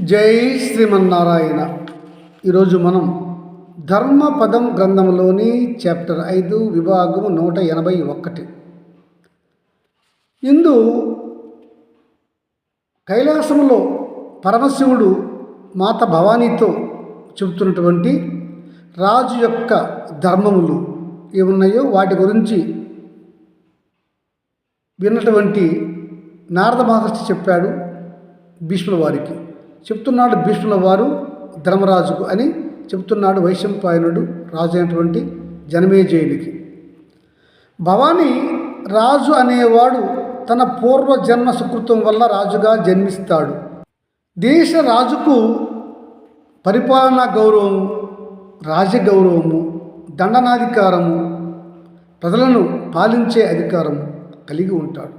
జై శ్రీమన్నారాయణ. ఈరోజు మనం ధర్మపదం గ్రంథంలోని చాప్టర్ ఐదు విభాగం నూట ఎనభై ఒకటి. ఇందు కైలాసంలో పరమశివుడు మాత భవానీతో చెబుతున్నటువంటి రాజు యొక్క ధర్మములు ఏమున్నాయో వాటి గురించి విన్నటువంటి నారద మహర్షి చెప్పాడు భీష్ముల వారికి. చెప్తున్నాడు భీష్ముల వారు ధర్మరాజుకు అని చెప్తున్నాడు వైశంపాయనుడు రాజు అయినటువంటి జనమేజయుడికి భవానీ రాజు అనేవాడు తన పూర్వ జన్మ సుకృతం వల్ల రాజుగా జన్మిస్తాడు. దేశ రాజుకు పరిపాలనా గౌరవము రాజగౌరవము దండనాధికారము ప్రజలను పాలించే అధికారం కలిగి ఉంటాడు.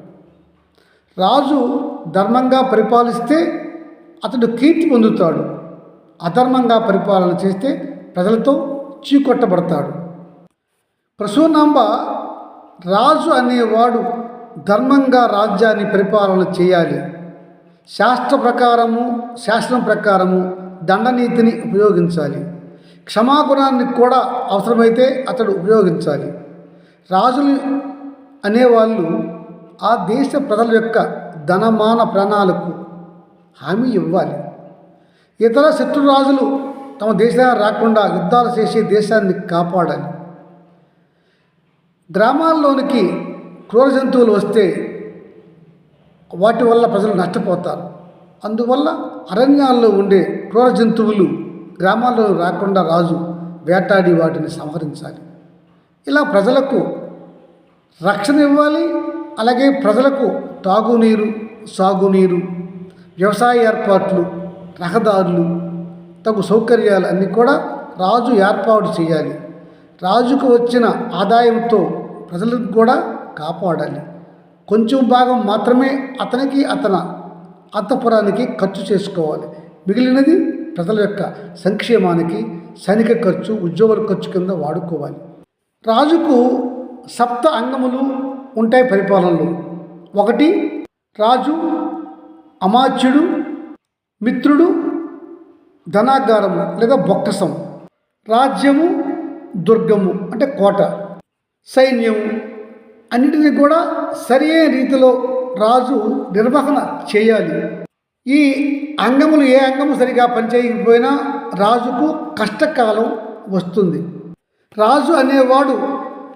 రాజు ధర్మంగా పరిపాలిస్తే అతడు కీర్తి పొందుతాడు. అధర్మంగా పరిపాలన చేస్తే ప్రజలతో చీకొట్టబడతాడు. ప్రసూనాంబ రాజు అనేవాడు ధర్మంగా రాజ్యాన్ని పరిపాలన చేయాలి. శాస్త్ర ప్రకారము శాస్త్రం ప్రకారము దండనీతిని ఉపయోగించాలి. క్షమాగుణాన్ని కూడా అవసరమైతే అతడు ఉపయోగించాలి. రాజులు అనేవాళ్ళు ఆ దేశ ప్రజల యొక్క ధనమాన ప్రాణాలకు హామీ ఇవ్వాలి. ఇతర శత్రురాజులు తమ దేశానికి రాకుండా యుద్ధాలు చేసి దేశాన్ని కాపాడాలి. గ్రామాల్లోనికి క్రూర జంతువులు వస్తే వాటి వల్ల ప్రజలు నష్టపోతారు. అందువల్ల అరణ్యాల్లో ఉండే క్రూర జంతువులు గ్రామాల్లో రాకుండా రాజు వేటాడి వాటిని సంహరించాలి. ఇలా ప్రజలకు రక్షణ ఇవ్వాలి. అలాగే ప్రజలకు తాగునీరు సాగునీరు వ్యవసాయ ఏర్పాట్లు రహదారులు తగు సౌకర్యాలు అన్నీ కూడా రాజు ఏర్పాటు చేయాలి. రాజుకు వచ్చిన ఆదాయంతో ప్రజలకు కూడా కాపాడాలి. కొంచెం భాగం మాత్రమే అతనికి అతన అంతఃపురానికి ఖర్చు చేసుకోవాలి. మిగిలినది ప్రజల యొక్క సంక్షేమానికి సైనిక ఖర్చు ఉద్యోగుల ఖర్చు కింద వాడుకోవాలి. రాజుకు సప్త అంగములు ఉంటాయి పరిపాలనలో. ఒకటి రాజు అమాచ్యుడు మిత్రుడు ధనాగారము లేదా బొక్కసం. రాజ్యము దుర్గము అంటే కోట. సైన్యము అన్నిటిని కూడా సరి రీతిలో రాజు నిర్వహణ చేయాలి. ఈ అంగములు ఏ అంగము సరిగా పనిచేయకపోయినా రాజుకు కష్టకాలం వస్తుంది. రాజు అనేవాడు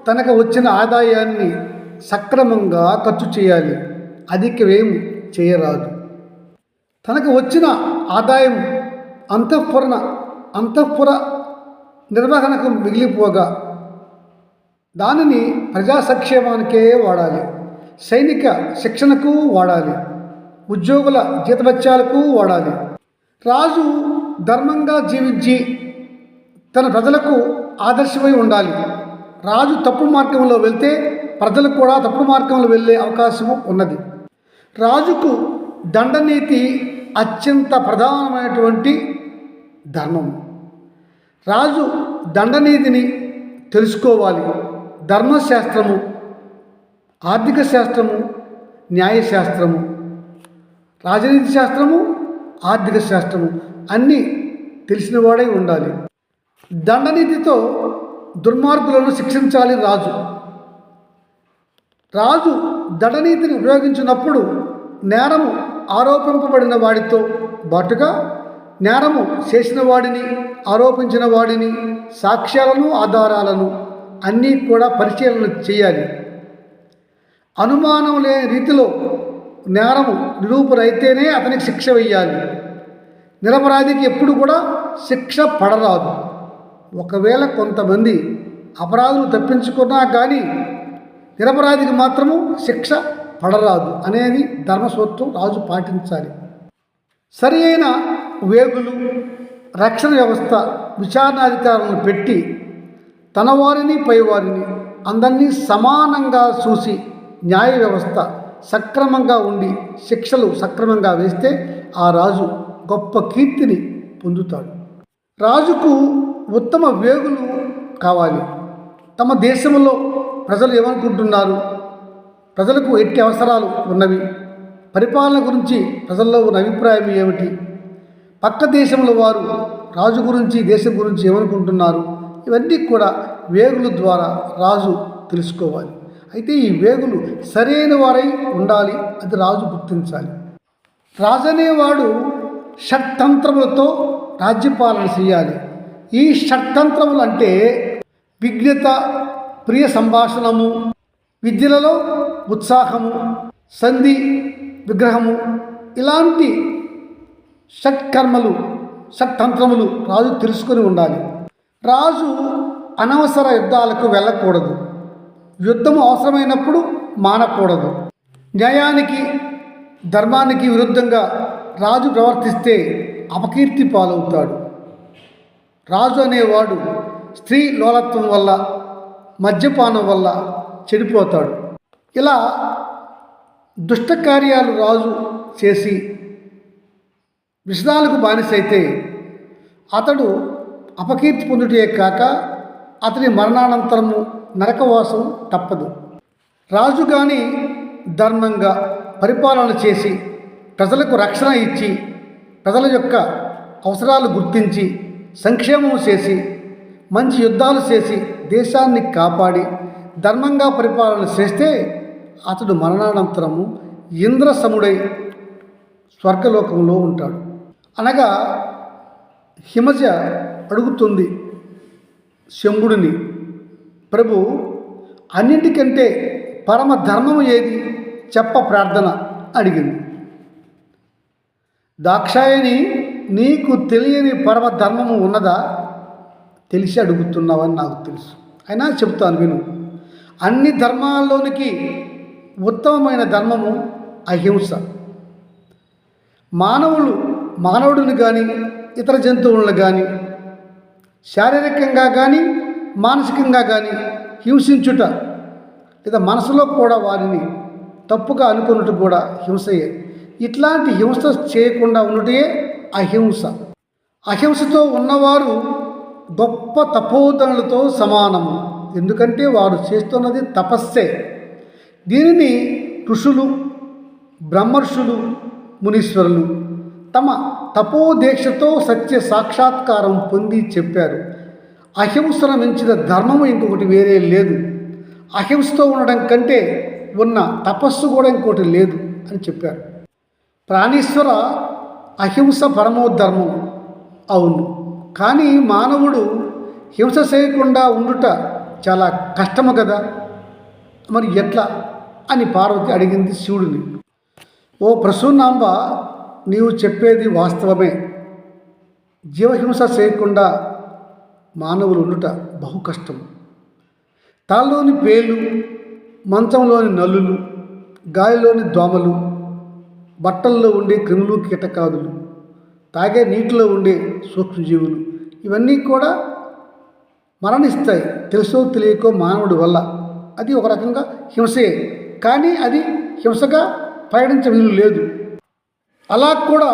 తనకు వచ్చిన ఆదాయాన్ని సక్రమంగా ఖర్చు చేయాలి. అధిక వ్యయం చేయరాదు. తనకు వచ్చిన ఆదాయం అంతఃపురణ అంతఃపుర నిర్వహణకు మిగిలిపోగా దానిని ప్రజా సంక్షేమానికే వాడాలి సైనిక శిక్షణకు వాడాలి ఉద్యోగుల జీతభత్యాలకు వాడాలి. రాజు ధర్మంగా జీవించి తన ప్రజలకు ఆదర్శమై ఉండాలి. రాజు తప్పు మార్గంలో వెళ్తే ప్రజలు కూడా తప్పు మార్గంలో వెళ్ళే అవకాశం ఉన్నది. రాజుకు దండనీతి అత్యంత ప్రధానమైనటువంటి ధర్మం. రాజు దండనీతిని తెలుసుకోవాలి. ధర్మశాస్త్రము ఆర్థిక శాస్త్రము న్యాయశాస్త్రము. రాజనీతి శాస్త్రము ఆర్థిక శాస్త్రము. అన్నీ తెలిసినవాడై ఉండాలి. దండనీతితో దుర్మార్గులను శిక్షించాలి రాజు. రాజు దండనీతిని ఉపయోగించినప్పుడు నేరము ఆరోపింపబడిన వాడితో బాటుగా నేరము చేసిన వాడిని ఆరోపించిన వాడిని సాక్ష్యాలను ఆధారాలను అన్నీ కూడా పరిశీలన చేయాలి. అనుమానం లేని రీతిలో నేరము నిరూపురైతేనే అతనికి శిక్ష వెయ్యాలి నిరపరాధికి ఎప్పుడు కూడా శిక్ష పడరాదు. ఒకవేళ కొంతమంది అపరాధులు తప్పించుకున్నా కానీ నిరపరాధికి మాత్రము శిక్ష పడరాదు అనేది ధర్మసూత్రం రాజు పాటించాలి. సరి అయిన వేగులు రక్షణ వ్యవస్థ విచారణాధికారులను పెట్టి తన వారిని పైవారిని అందరినీ సమానంగా చూసి న్యాయ వ్యవస్థ సక్రమంగా ఉండి శిక్షలు సక్రమంగా వేస్తే ఆ రాజు గొప్ప కీర్తిని పొందుతాడు. రాజుకు ఉత్తమ వేగులు కావాలి. తమ దేశంలో ప్రజలు ఏమనుకుంటున్నారు? ప్రజలకు ఎట్టి అవసరాలు ఉన్నవి? పరిపాలన గురించి ప్రజల్లో ఉన్న అభిప్రాయం ఏమిటి? పక్క దేశంలో వారు రాజు గురించి దేశం గురించి ఏమనుకుంటున్నారు? ఇవన్నీ కూడా వేగుల ద్వారా రాజు తెలుసుకోవాలి. అయితే ఈ వేగులు సరైన వారై ఉండాలి అది రాజు గుర్తించాలి. రాజు అనేవాడు షట్తంత్రములతో రాజ్యపాలన చేయాలి. ఈ షట్తంత్రములు అంటే విజ్ఞత ప్రియ సంభాషణము విద్యలలో ఉత్సాహము సంధి విగ్రహము ఇలాంటి షట్కర్మలు షట్తంత్రములు రాజు తెలుసుకొని ఉండాలి. రాజు అనవసర యుద్ధాలకు వెళ్ళకూడదు. యుద్ధం అవసరమైనప్పుడు మానకూడదు. న్యాయానికి ధర్మానికి విరుద్ధంగా రాజు ప్రవర్తిస్తే అపకీర్తి పాలవుతాడు. రాజు అనేవాడు స్త్రీ లోలత్వం వల్ల మద్యపానం వల్ల చెడిపోతాడు. ఇలా దుష్టకార్యాలు రాజు చేసి విషదాలకు బానిసైతే అతడు అపకీర్తి పొందుటే కాక అతని మరణానంతరము నరకవాసం తప్పదు. రాజు గాని ధర్మంగా పరిపాలన చేసి ప్రజలకు రక్షణ ఇచ్చి ప్రజల యొక్క అవసరాలు గుర్తించి సంక్షేమం చేసి మంచి యుద్ధాలు చేసి దేశాన్ని కాపాడి ధర్మంగా పరిపాలన చేస్తే అతడు మరణానంతరము ఇంద్రసముడై స్వర్గలోకంలో ఉంటాడు. అనగా హిమజ అడుగుతుంది శంభుడిని ప్రభు అన్నింటికంటే పరమ ధర్మము ఏది? చెప్ప ప్రార్థన అడిగింది. దాక్షాయని నీకు తెలియని పరమ ధర్మము ఉన్నదా? తెలిసి అడుగుతున్నావని నాకు తెలుసు. అయినా చెప్తాను విను. అన్ని ధర్మాల్లోనికి ఉత్తమమైన ధర్మము అహింస. మానవులు మానవుడిని కానీ ఇతర జంతువులను కానీ శారీరకంగా కానీ మానసికంగా కానీ హింసించుట లేదా మనసులో కూడా వారిని తప్పుగా అనుకున్నట్టు కూడా హింసయే. ఇట్లాంటి హింస చేయకుండా ఉన్నటే అహింస. అహింసతో ఉన్నవారు గొప్ప తపోధనులతో సమానము. ఎందుకంటే వారు చేస్తున్నది తపస్సే. దీనిని ఋషులు బ్రహ్మర్షులు మునీశ్వరులు తమ తపోదీక్షతో సత్య సాక్షాత్కారం పొంది చెప్పారు. అహింసను మించిన ధర్మము ఇంకొకటి వేరే లేదు. అహింసతో ఉండడం కంటే ఉన్న తపస్సు కూడా ఇంకోటి లేదు అని చెప్పారు. ప్రాణీశ్వర అహింస పరమోధర్మం అవును. కానీ మానవుడు హింస చేయకుండా ఉండుట చాలా కష్టము కదా. మరి ఎట్లా? అని పార్వతి అడిగింది శివుడిని. ఓ ప్రసూనాంబ నీవు చెప్పేది వాస్తవమే. జీవహింస చేయకుండా మానవులు ఉండుట బహు కష్టం తలలోని పేలు మంచంలోని నల్లులు గాలిలోని దోమలు బట్టల్లో ఉండే క్రిములు కీటకాదులు తాగే నీటిలో ఉండే సూక్ష్మజీవులు ఇవన్నీ కూడా మరణిస్తాయి. తెలుసో తెలియకో మానవుడి వల్ల. అది ఒక రకంగా హింసే. కానీ అది హింసగా ప్రయాణించ వీలు లేదు. అలా కూడా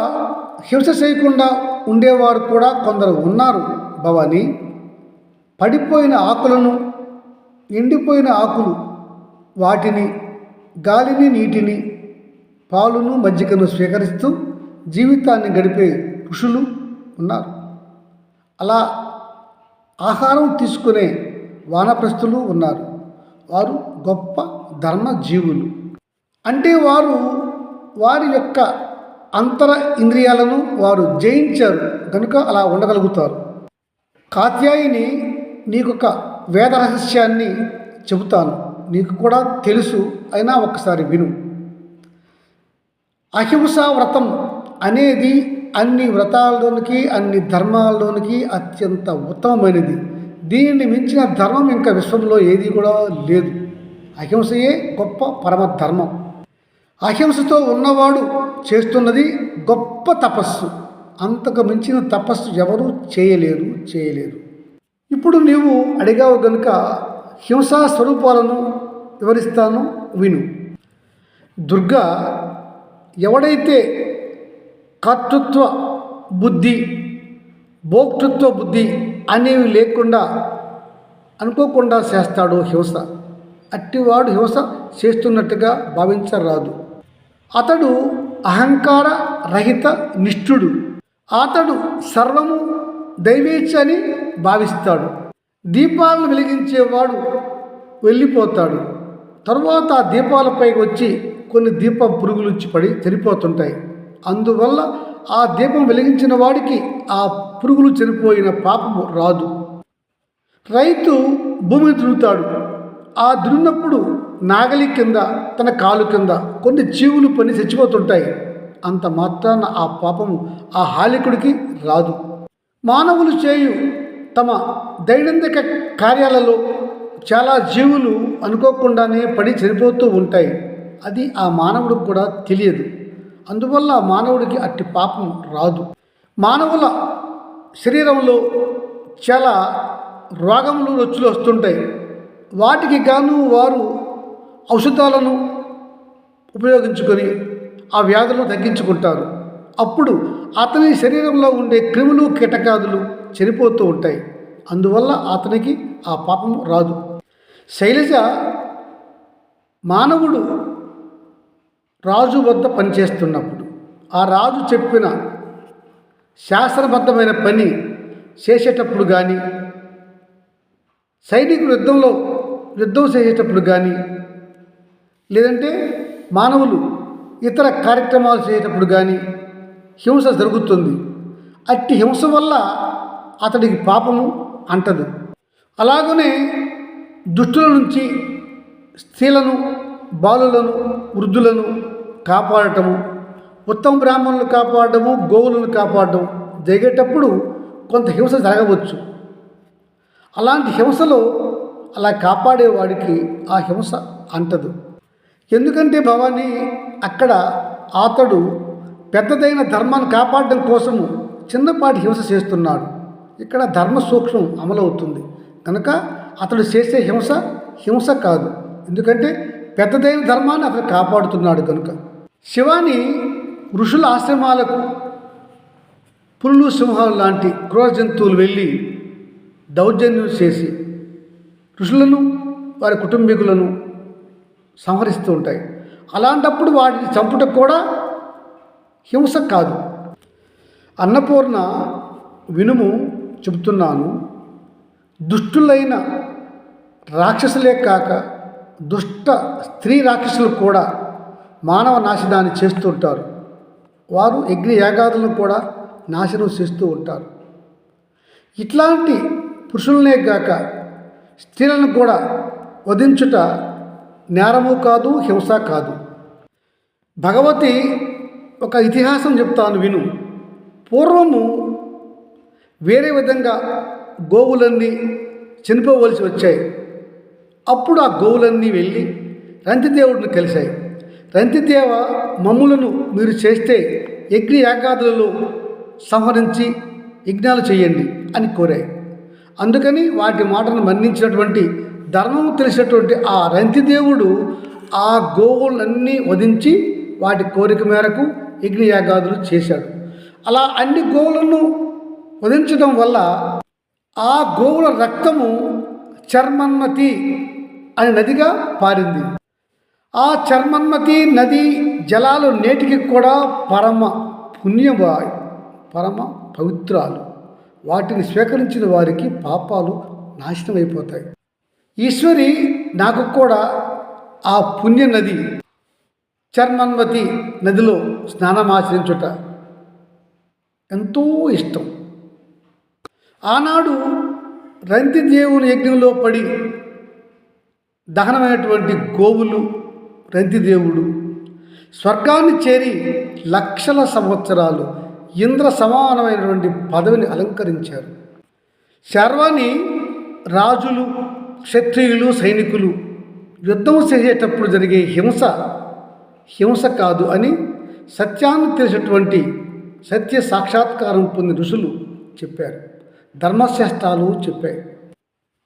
హింస చేయకుండా ఉండేవారు కూడా కొందరు ఉన్నారు భవాని. పడిపోయిన ఆకులను ఎండిపోయిన ఆకులు వాటిని గాలిని నీటిని పాలును మజ్జిగను స్వీకరిస్తూ జీవితాన్ని గడిపే ఋషులు ఉన్నారు. అలా ఆహారం తీసుకునే వానప్రస్తులు ఉన్నారు. వారు గొప్ప ధర్మ జీవులు. అంటే వారు వారి యొక్క అంతర ఇంద్రియాలను వారు జయించారు. కనుక అలా ఉండగలుగుతారు. కాత్యాయిని నీకొక వేద రహస్యాన్ని చెబుతాను. నీకు కూడా తెలుసు. అయినా ఒకసారి విను. అహింసా వ్రతం అనేది అన్ని వ్రతాల్లోనికి అన్ని ధర్మాల్లోనికి అత్యంత ఉత్తమమైనది. దీనిని మించిన ధర్మం ఇంకా విశ్వంలో ఏది కూడా లేదు. అహింసయే గొప్ప పరమ ధర్మం అహింసతో ఉన్నవాడు చేస్తున్నది గొప్ప తపస్సు. అంతకు మించిన తపస్సు ఎవరూ చేయలేరు చేయలేరు. ఇప్పుడు నీవు అడిగావు గనుక హింసా స్వరూపాలను వివరిస్తాను విను. దుర్గా ఎవడైతే కర్తృత్వ బుద్ధి భోక్తృత్వ బుద్ధి అనేవి లేకుండా అనుకోకుండా చేస్తాడు హింస. అట్టివాడు హింస చేస్తున్నట్టుగా భావించరాదు. అతడు అహంకార రహిత నిష్ఠుడు. అతడు సర్వము దైవేచ్ఛని భావిస్తాడు. దీపాలను వెలిగించేవాడు వెళ్ళిపోతాడు. తరువాత ఆ వచ్చి కొన్ని దీప పురుగులు పడి చనిపోతుంటాయి. అందువల్ల ఆ దీపం వెలిగించిన వాడికి ఆ పురుగులు చనిపోయిన పాపము రాదు. రైతు భూమిని దున్నుతాడు. ఆ దున్నినప్పుడు నాగలి కింద తన కాలు కింద కొన్ని జీవులు పని చచ్చిపోతుంటాయి. అంత మాత్రాన ఆ పాపము ఆ హాలికుడికి రాదు. మానవులు చేయు తమ దైనందిక కార్యాలలో చాలా జీవులు అనుకోకుండానే పడి చనిపోతూ ఉంటాయి. అది ఆ మానవుడికి కూడా తెలియదు. అందువల్ల మానవుడికి అట్టి పాపం రాదు. మానవుల శరీరంలో చాలా రోగములు రొచ్చులు వస్తుంటాయి. వాటికి గాను వారు ఔషధాలను ఉపయోగించుకొని ఆ వ్యాధులను తగ్గించుకుంటారు. అప్పుడు అతని శరీరంలో ఉండే క్రిములు కీటకాదులు చనిపోతూ ఉంటాయి. అందువల్ల అతనికి ఆ పాపం రాదు. శైలజ మానవుడు రాజు వద్ద పనిచేస్తున్నప్పుడు ఆ రాజు చెప్పిన శాస్త్రబద్ధమైన పని చేసేటప్పుడు కానీ సైనికులు యుద్ధంలో యుద్ధం చేసేటప్పుడు కానీ లేదంటే మానవులు ఇతర కార్యక్రమాలు చేసేటప్పుడు కానీ హింస జరుగుతుంది. అట్టి హింస వల్ల అతడికి పాపము అంటదు. అలాగనే దుష్టుల నుంచి స్త్రీలను బాలులను వృద్ధులను కాపాడటము ఉత్తమ బ్రాహ్మణులు కాపాడటము గోవులను కాపాడటం జరిగేటప్పుడు కొంత హింస జరగవచ్చు. అలాంటి హింసలో అలా కాపాడేవాడికి ఆ హింస అంటదు. ఎందుకంటే భవానీ అక్కడ అతడు పెద్దదైన ధర్మాన్ని కాపాడడం కోసము చిన్నపాటి హింస చేస్తున్నాడు. ఇక్కడ ధర్మ సూక్ష్మం అమలవుతుంది. కనుక అతడు చేసే హింస హింస కాదు. ఎందుకంటే పెద్దదైన ధర్మాన్ని అతను కాపాడుతున్నాడు కనుక. శివాని ఋషుల ఆశ్రమాలకు పులులు సింహాలు లాంటి క్రూర జంతువులు వెళ్ళి దౌర్జన్యం చేసి ఋషులను వారి కుటుంబీకులను సంహరిస్తూ ఉంటాయి. అలాంటప్పుడు వాటిని చంపుటకు కూడా హింస కాదు. అన్నపూర్ణ వినుము చెబుతున్నాను దుష్టులైన రాక్షసులే కాక దుష్ట స్త్రీ రాక్షసులు కూడా మానవ నాశనాన్ని చేస్తూ ఉంటారు. వారు యజ్ఞ యాగాదులను కూడా నాశనం చేస్తూ ఉంటారు. ఇట్లాంటి పురుషులనే గాక స్త్రీలను కూడా వధించుట నేరము కాదు హింస కాదు. భగవతి ఒక ఇతిహాసం చెప్తాను విను. పూర్వము వేరే విధంగా గోవులన్నీ చనిపోవలసి వచ్చాయి. అప్పుడు ఆ గోవులన్నీ వెళ్ళి రంతిదేవుడిని కలిశాయి. రంతిదేవ మమ్ములను మీరు చేస్తే యజ్ఞ యాగాదులలో సంహరించి యజ్ఞాలు చేయండి అని కోరాయి. అందుకని వాటి మాటను మన్నించినటువంటి ధర్మము తెలిసినటువంటి ఆ రంతిదేవుడు ఆ గోవులన్నీ వధించి వాటి కోరిక మేరకు యజ్ఞయాగాదులు చేశాడు. అలా అన్ని గోవులను వధించడం వల్ల ఆ గోవుల రక్తము చర్మన్మతి అనే నదిగా పారింది. ఆ చర్మన్మతి నది జలాలు నేటికి కూడా పరమ పుణ్యమా పరమ పవిత్రాలు. వాటిని స్వీకరించిన వారికి పాపాలు నాశనమైపోతాయి. ఈశ్వరి నాకు కూడా ఆ పుణ్య నది చర్మన్వతి నదిలో స్నానమాచరించుట ఎంతో ఇష్టం. ఆనాడు రంతిదేవుని యజ్ఞంలో పడి దహనమైనటువంటి గోవులు రంతిదేవుడు స్వర్గాన్ని చేరి లక్షల సంవత్సరాలు ఇంద్ర సమానమైనటువంటి పదవిని అలంకరించారు. శర్వాణి రాజులు క్షత్రియులు సైనికులు యుద్ధం చేసేటప్పుడు జరిగే హింస హింస కాదు అని సత్యాన్ని తెలిసినటువంటి సత్య సాక్షాత్కారం పొందిన ఋషులు చెప్పారు. ధర్మశాస్త్రాలు చెప్పాయి.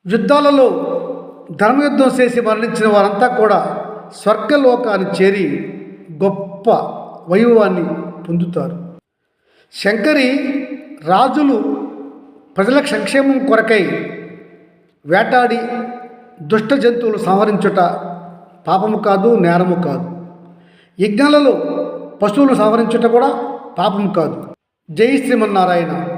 యుద్ధాలలో ధర్మయుద్ధం చేసి మరణించిన వారంతా కూడా స్వర్గలోకాన్ని చేరి గొప్ప వైభవాన్ని పొందుతారు. శంకరి రాజులు ప్రజల సంక్షేమం కొరకై వేటాడి దుష్ట జంతువులు సంహరించుట పాపము కాదు నేరము కాదు. యజ్ఞాలలో పశువులు సంహరించుట కూడా పాపము కాదు. జై శ్రీమన్నారాయణ.